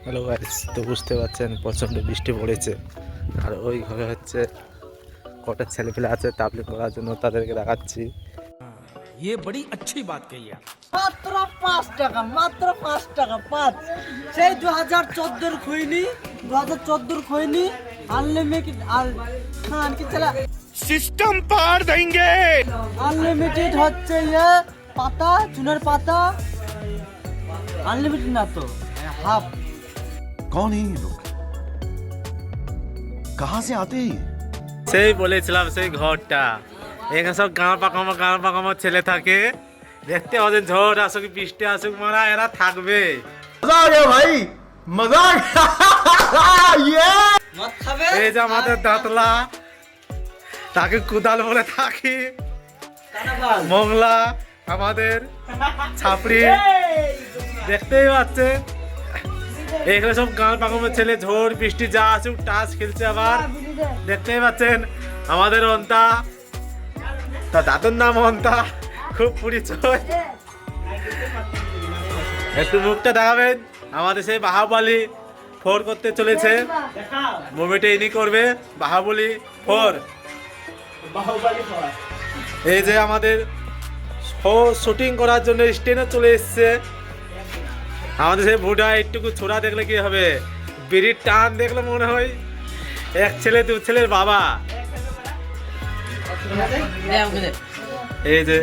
Hello guys তো বুঝতে পারছেন প্রচণ্ড বৃষ্টি পড়েছে আর ওই ঘরে হচ্ছে কটা ছেলেপেলে আছে তাবলিং করার জন্য তাদেরকে দেখাচ্ছি ये बड़ी अच्छी बात कही आप মাত্র পাঁচ টাকা মাত্র পাঁচ টাকা পাঁচ সেই দু হাজার চোদ্দোর খইনি দু হাজার চোদ্দোর খইনি আনলিমিটেড আর হ্যাঁ কি চলা सिस्टम पार देंगे আনলিমিটেড হচ্ছে ইয়ে পাতা চুনের পাতা আনলিমিটেড না তো হাফ कौन है ये लोग कहां से आते हैं ये? সেই বলেছিলাম সেই ঘরটা এখানে সব গাঁ পাকামো গাঁ পাকামো ছেলে থাকে দেখতে ওদের ঝড় আসুক বৃষ্টি আসুক মারা এরা থাকবে मजा आ गया भाई मजा आ गया ये মদ খাবে এই যে আমাদের দাঁতলা তাকে কুদাল বলে থাকি কানাবাল মংলা আমাদের ছাপড়ি দেখতেই পাচ্ছেন এখানে সব গান পাকামের ছেলে ঝড় বৃষ্টি যা আছে টাচ খেলছে আবার। দেখতেই পাচ্ছেন আমাদের অন্তা তা দাদুর নাম অন্তা খুব পরিচয়। একটু মুখটা দেখাবেন আমাদের সেই বাহাবলি ফোর করতে চলেছে। মুভিটা ইনি করবে বাহাবলি ফোর। এই যে আমাদের শুটিং করার জন্য স্টেনে চলে এসছে। আমাদের সেই ভুডা একটুকু ছোড়া দেখলে কি হবে? বিড়ির টান দেখলে মনে হয় এক ছেলে দু ছেলের বাবা। এই যে।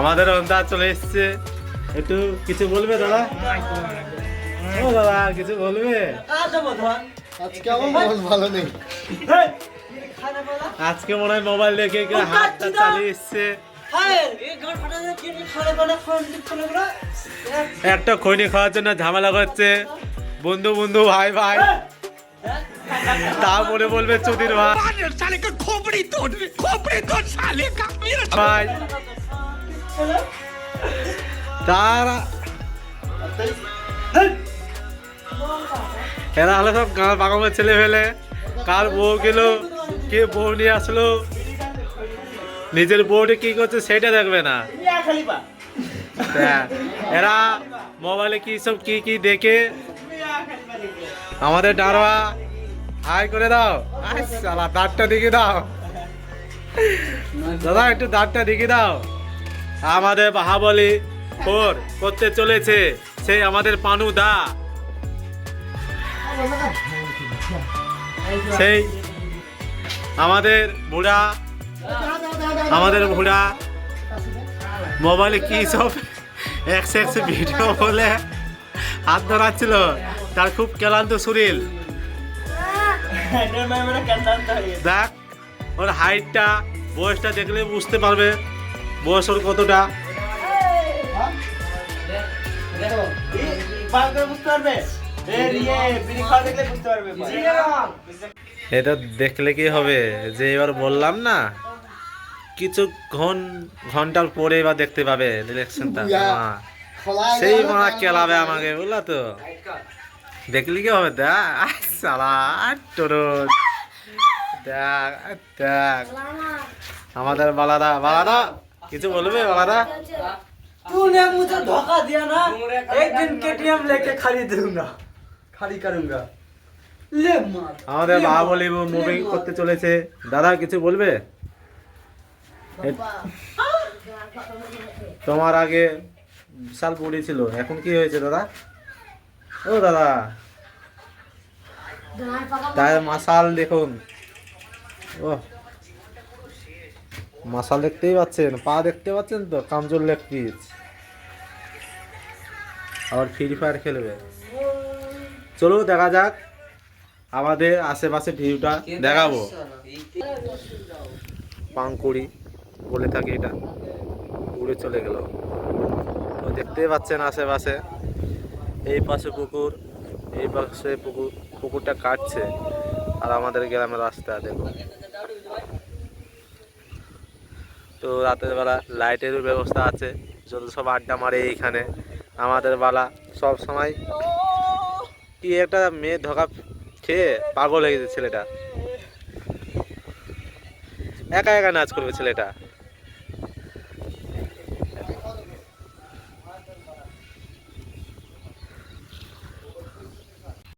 আমাদের অন্দাজ চলে এসছে। একটু কিছু বলবে দাদা? ও দাদা কিছু বলবে? আজকে আমার মন ভালো নেই। আজকে মনে হয় মোবাইল দেখে হাতটা চালিয়ে এসছে। একটা খৈনি খাওয়ার জন্য ঝামেলা করছে। বন্ধু বন্ধু ভাই ভাই। তা মনে বলবে চুদির ভাই। তারা এরা হলো সব গাঁ পাগমের ছেলে ফেলে কার বউ গেল কে বউ নিয়ে আসলো? নিজের বউটি কি করছে সেটা দেখবে না। হ্যাঁ, এরা মোবাইলে কি সব কি কি দেখে? আমাদের ডারোয়া হাই করে দাও। শালা দাঁতটা দেখে দাও। দাদা একটু দাঁতটা দেখে দাও। আমাদের বাহাবলি ফোর করতে চলেছে সেই আমাদের পানু দা। সেই আমাদের বুড়া আমাদের বুড়া মোবাইলে কি সব একশো একশো ভিডিও বলে হাত ধরাচ্ছিল। তার খুব ক্লান্ত শরীর। দেখ, ওর হাইটটা, বয়সটা দেখলে বুঝতে পারবে। বয়স ওর কতটা। এটা দেখলে কি হবে? যে এবার বললাম না কিছু ঘন ঘন্টার পরে এবার দেখতে পাবে ইলেকশনটা সেই মা কেলাবে আমাকে বুঝলা তো দেখলি কি হবে দেখ সালা টোরো দেখ দেখ আমাদের বালাদা বালাদা কিছু বলবে বালাদা तूने मुझे धोखा दिया ना एक दिन केटीएम लेके खरीद दूंगा खड़ी करूंगा ले मार আমাদের বাহুবলী মুভি করতে চলেছে দাদা কিছু বলবে এ- তোমার আগে বিশাল বডি ছিল, এখন কি হয়েছে দাদা? ও দাদা তাই মাসাল দেখুন। ও, মাসাল দেখতেই পাচ্ছেন, পা দেখতে পাচ্ছেন তো? কামজোর লেগ পিস আবার ফ্রি ফায়ার খেলবে। চলো দেখা যাক। আমাদের আশেপাশে ভিউটা দেখাবো। পাংকুড়ি বলে থাকি এটা। উড়ে চলে গেল। তো দেখতেই পাচ্ছেন আশেপাশে। এই পাশে পুকুর, এই পাশে পুকুর, পুকুরটা কাটছে। আর আমাদের গ্রামের রাস্তা, দেখুন। তো রাতের বেলা লাইটেরও ব্যবস্থা আছে। যত সব আড্ডা মারে এইখানে। আমাদের বেলা সব সময় কি একটা মেয়ে ধোকা খেয়ে পাগল হয়ে গেছে ছেলেটা। একা একা নাচ করবে ছেলেটা।